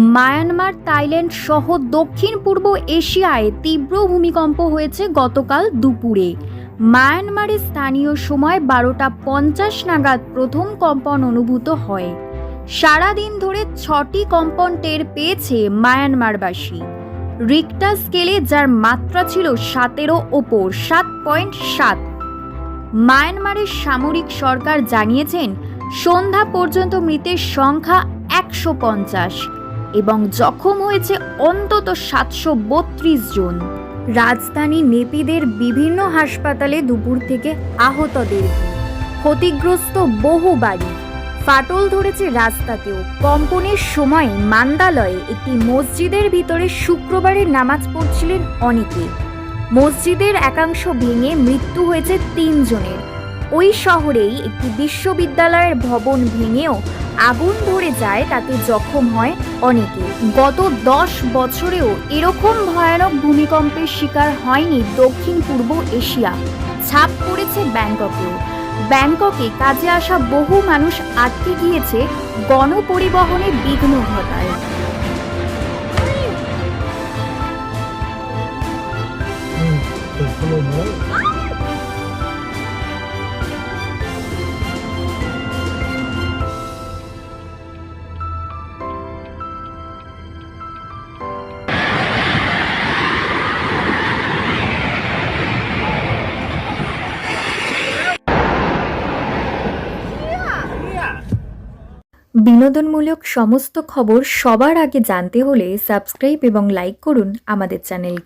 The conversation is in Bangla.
মায়ানমার, থাইল্যান্ড সহ দক্ষিণ পূর্ব এশিয়ায় তীব্র ভূমিকম্প হয়েছে গতকাল দুপুরে। মায়ানমারে স্থানীয় সময় বারোটা পঞ্চাশ নাগাদ প্রথম কম্পন অনুভূত হয়। সারাদিন ধরে ছটি কম্পন টের পেয়েছে মায়ানমারবাসী। রিক্টা স্কেলে যার মাত্রা ছিল সাতেরও ওপর সাত পয়েন্ট সাত। মায়ানমারের সামরিক সরকার জানিয়েছেন, সন্ধ্যা পর্যন্ত মৃতের সংখ্যা একশো পঞ্চাশ। এবং জখম হয়েছে অন্তত সাতশো বত্রিশ জন। রাজধানী নেপিদের বিভিন্ন হাসপাতালে দুপুর থেকে আহতদের ক্ষতিগ্রস্ত বহু বাড়ি। ফাটল ধরেছে রাস্তাতেও। কম্পনের সময় মান্দালয়ে একটি মসজিদের ভিতরে শুক্রবারের নামাজ পড়ছিলেন অনেকে। মসজিদের একাংশ ভেঙে মৃত্যু হয়েছে তিনজনের। ওই শহরেই একটি বিশ্ববিদ্যালয়ের ভবন ভেঙেও আগুন ধরে যায় তাতে জখম হয় অনেকে। গত দশ বছরেও এরকম ভয়ানক ভূমিকম্পের শিকার হয়নি দক্ষিণ পূর্ব এশিয়া। ছাপ পড়েছে ব্যাংককেও। ব্যাংককে কাজে আসা বহু মানুষ আটকে গিয়েছে গণপরিবহনে বিঘ্ন ঘটায়। বিনোদনমূলক সমস্ত খবর সবার আগে জানতে হলে সাবস্ক্রাইব এবং লাইক করুন আমাদের চ্যানেলকে।